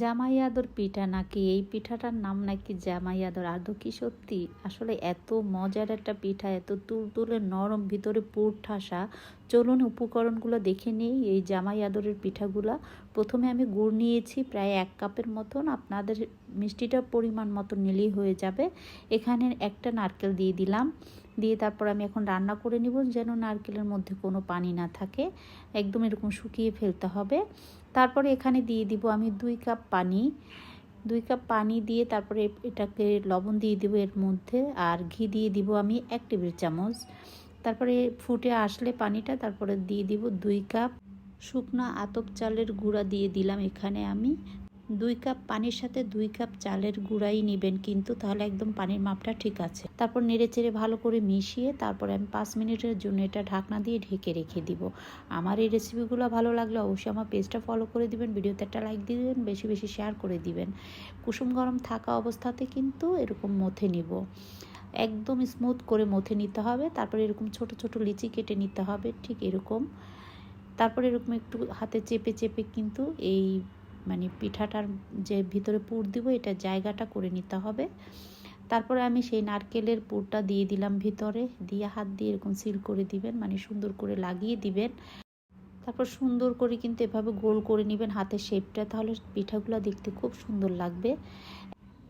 জামাই আদর পিঠা নাকি? এই পিঠাটার নাম নাকি জামাই আদর? আদৌ কি সত্যি? আসলে এত মজার একটা পিঠা, এত তুলতুলে নরম, ভিতরে পুর ঠাসা চলুন উপকরণগুলো দেখে নিই, এই জামাই আদরের পিঠাগুলা। প্রথমে আমি গুড় নিয়েছি, প্রায় এক কাপের মতন। আপনাদের মিষ্টিটা পরিমাণ মতো নিলেই হয়ে যাবে। এখানে একটা নারকেল দিয়ে দিলাম। দিয়ে তারপর আমি এখন রান্না করে নিব যেন নারকেলের মধ্যে কোনো পানি না থাকে। একদম এরকম শুকিয়ে ফেলতে হবে। তারপরে এখানে দিয়ে দিব আমি দুই কাপ পানি। দুই কাপ পানি দিয়ে তারপরে এটাকে লবণ দিয়ে দিব এর মধ্যে আর ঘি দিয়ে দিব আমি এক টেবিল চামচ। তারপরে ফুটে আসলে পানিটা তারপরে দিয়ে দিব দুই কাপ। শুকনো আতপ চালের গুঁড়া দিয়ে দিলাম এখানে আমি। দুই কাপ পানির সাথে দুই কাপ চালের গুঁড়াই নেবেন কিন্তু তাহলে একদম পানির মাপটা ঠিক আছে। তারপর নেড়ে চেড়ে ভালো করে মিশিয়ে তারপরে আমি পাঁচ মিনিটের জন্য এটা ঢাকনা দিয়ে ঢেকে রেখে দিব। আমার এই রেসিপিগুলো ভালো লাগলে অবশ্যই আমার পেজটা ফলো করে দিবেন ভিডিওতে একটা লাইক দিয়ে দিবেন, বেশি বেশি শেয়ার করে দিবেন। কুসুম গরম থাকা অবস্থাতে কিন্তু এরকম মথে নিব। একদম স্মুথ করে মথে নিতে হবে, তারপরে এরকম ছোট ছোট লিচি কেটে নিতে হবে, ঠিক এরকম। তারপরে এরকম একটু হাতে চেপে চেপে কিন্তু এই মানে পিঠাটার যে ভিতরে পুর দিব, এটা জায়গাটা করে নিতে হবে। তারপরে আমি সেই নারকেলের পুরটা দিয়ে দিলাম ভিতরে। দিয়ে হাত দিয়ে এরকম সিল করে দিবেন মানে সুন্দর করে লাগিয়ে দিবেন। তারপর সুন্দর করে কিন্তু এভাবে গোল করে নেবেন হাতের শেপটা তাহলে পিঠাগুলো দেখতে খুব সুন্দর লাগবে।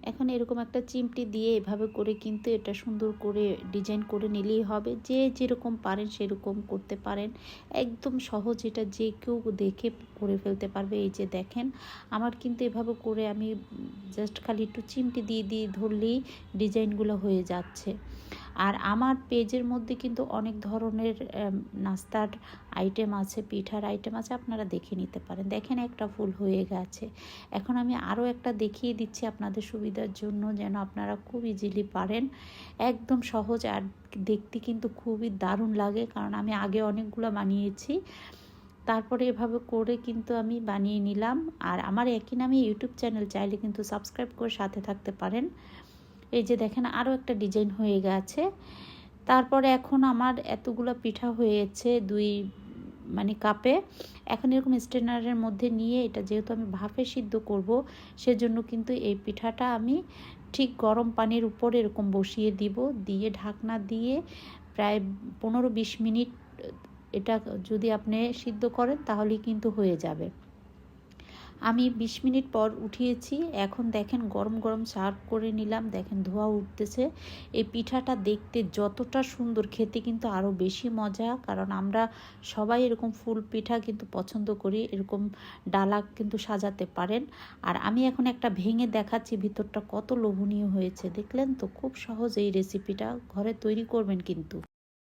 এখন এরকম একটা চিমটি দিয়ে এভাবে করে কিন্তু এটা সুন্দর করে ডিজাইন করে নিলেই হবে। যে যেরকম পারেন সেরকম করতে পারেন। একদম সহজ এটা যে কেউ দেখে করে ফেলতে পারবে। এই যে দেখেন, আমার কিন্তু এভাবে করে আমি জাস্ট খালি একটু চিমটি দিয়ে দিয়ে ধরলেই ডিজাইনগুলো হয়ে যাচ্ছে। আর আমার পেজের মধ্যে কিন্তু অনেক ধরনের নাস্তার আইটেম আছে, পিঠার আইটেম আছে, আপনারা দেখে নিতে পারেন। দেখেন একটা ফুল হয়ে গেছে। এখন আমি আরও একটা দেখিয়ে দিচ্ছি আপনাদের সুবিধার জন্য, যেন আপনারা খুব ইজিলি পারেন। একদম সহজ আর দেখতে কিন্তু খুবই দারুণ লাগে, কারণ আমি আগে অনেকগুলো বানিয়েছি। তারপরে এভাবে করে কিন্তু আমি বানিয়ে নিলাম। আর আমার একই নামে ইউটিউব চ্যানেল চাইলে কিন্তু সাবস্ক্রাইব করে সাথে থাকতে পারেন। এই যে দেখেন আরও একটা ডিজাইন হয়ে গেছে। তারপরে এখন আমার এতগুলো পিঠা হয়েছে দুই মানে কাপে। এখন এরকম স্ট্রেনারের মধ্যে নিয়ে এটা যেহেতু আমি ভাপে সিদ্ধ করব, সেজন্য কিন্তু এই পিঠাটা আমি ঠিক গরম পানির উপর এরকম বসিয়ে দিব, দিয়ে ঢাকনা দিয়ে প্রায় পনেরো বিশ মিনিট এটা যদি আপনি সিদ্ধ করেন তাহলেই কিন্তু হয়ে যাবে। আমি ২০ মিনিট পর উঠিয়েছি। এখন দেখেন গরম গরম সার্ভ করে নিলাম। দেখেন ধোয়া উঠতেছে। এই পিঠাটা দেখতে যতটা সুন্দর, খেতে কিন্তু আরও বেশি মজা। কারণ আমরা সবাই এরকম ফুল পিঠা কিন্তু পছন্দ করি, এরকম ডালা কিন্তু সাজাতে পারেন। আর আমি এখন একটা ভেঙে দেখাচ্ছি, ভিতরটা কত লোভনীয় হয়েছে। দেখলেন তো, খুব সহজ এই রেসিপিটা ঘরে তৈরি করবেন কিন্তু।